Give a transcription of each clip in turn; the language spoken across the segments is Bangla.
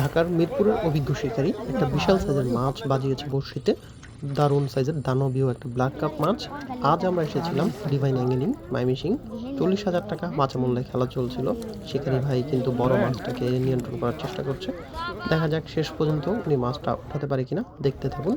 ঢাকার মিরপুরের অভিজ্ঞ শিকারী একটা বিশাল সাইজের মাছ বাজিয়েছে বড়শিতে। দারুণ সাইজের দানবীয় একটা ব্ল্যাক কাপ মাছ। আজ আমরা এসেছিলাম ডিভাইন অ্যাঙ্গেলিং মাইমিসিং চল্লিশ হাজার টাকা মাছ মূল্যে খেলা চলছিল। শিকারী ভাই কিন্তু বড় মাছটাকে নিয়ন্ত্রণ করার চেষ্টা করছে। দেখা যাক শেষ পর্যন্ত উনি মাছটা উঠাতে পারে কিনা। দেখতে থাকুন।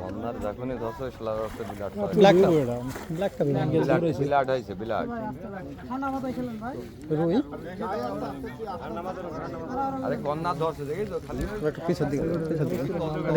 কন্যার যখনই ধসে সেলার হচ্ছে বিলাট হয়। ব্ল্যাক ব্ল্যাক বিলাট বিলাট হয়েছে বিলাট রুই? আরে কন্যা ধরছে দেখি তো খালি একটু পিছের দিকে পিছের দিকে। আর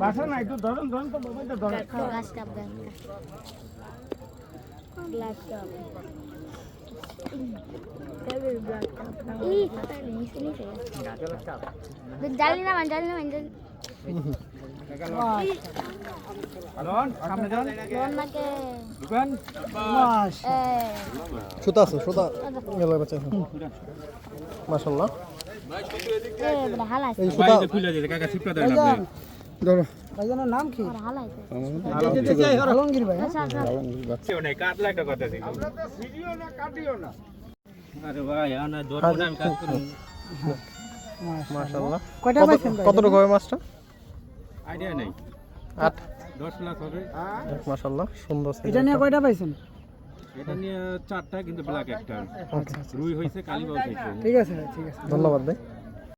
বাসা নাই একটু ধরুন ধরুন তো মোবাইলটা ধরুন জালি না মান জালি না মান জালি সামনে যান লোন নাকে দোকান মাস এ সুতা আছে ধরো। ভাই আচ্ছা আচ্ছা। কয়টা পাইছেন হবে মাছটা? আইডিয়া নেই। আট। দশ লাখ হবে। মাশাল্লাহ সুন্দর এটা নিয়ে কয়টা পাইছেন? এটা নিয়ে চারটা কিন্তু ব্ল্যাক একটা। রুই হয়েছে কালীবাউ হয়েছে ঠিক আছে ঠিক আছে। ধন্যবাদ ভাই।